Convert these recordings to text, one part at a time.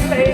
เพ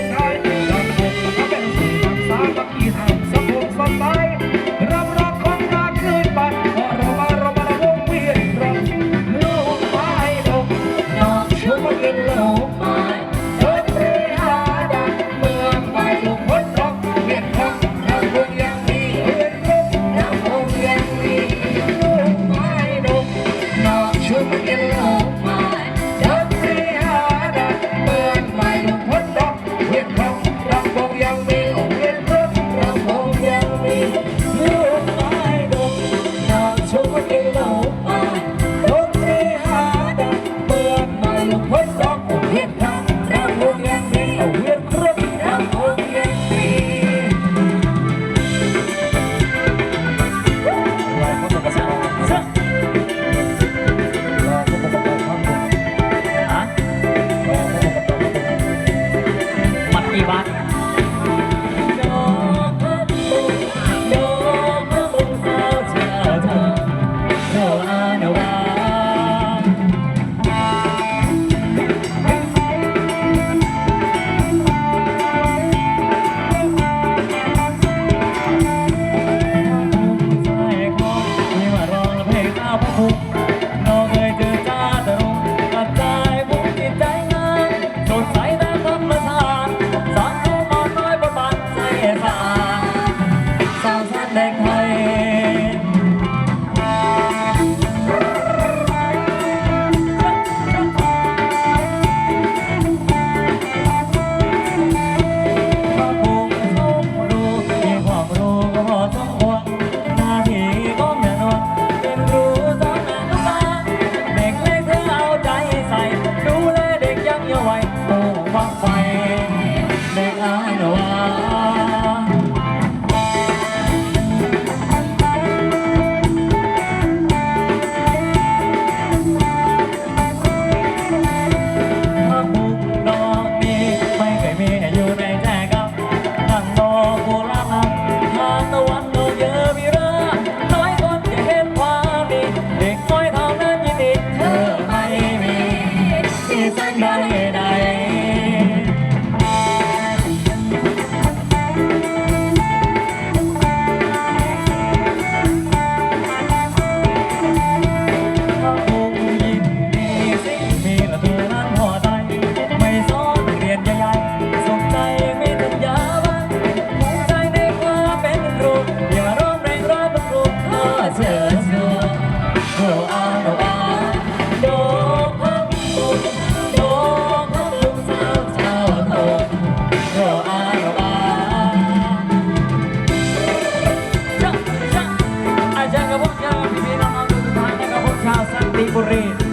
ติบุรี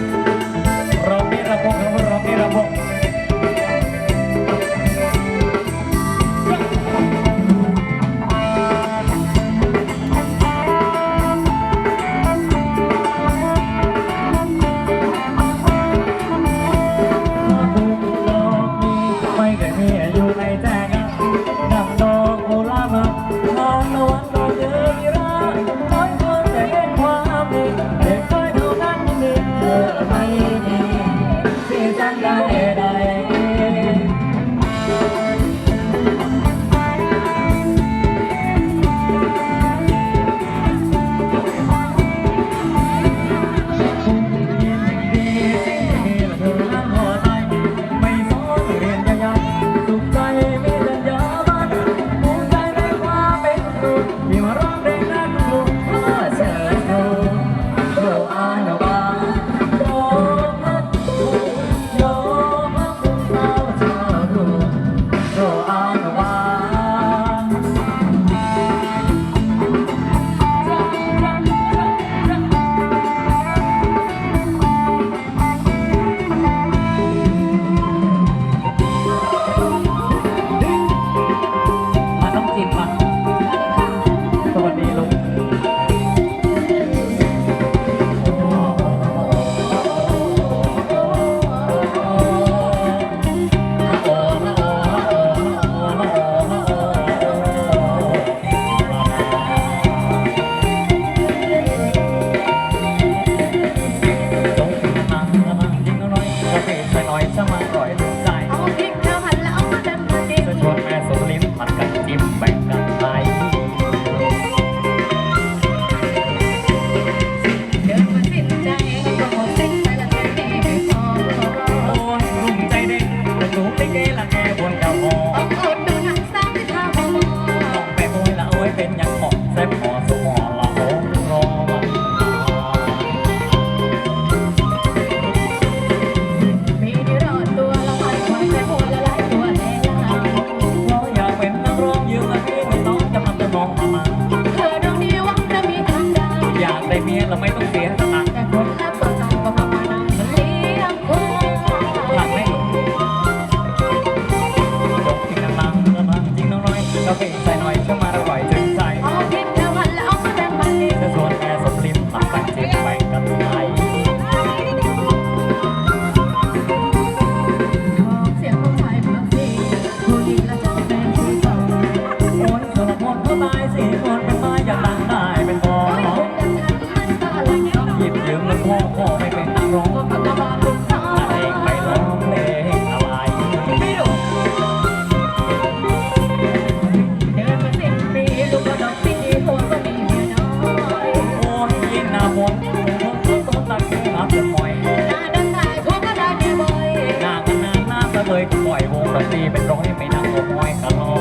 ก็เลยปล่อยวงดนตรีเป็นร้อยไม่นั่งโงห้อยกระลอ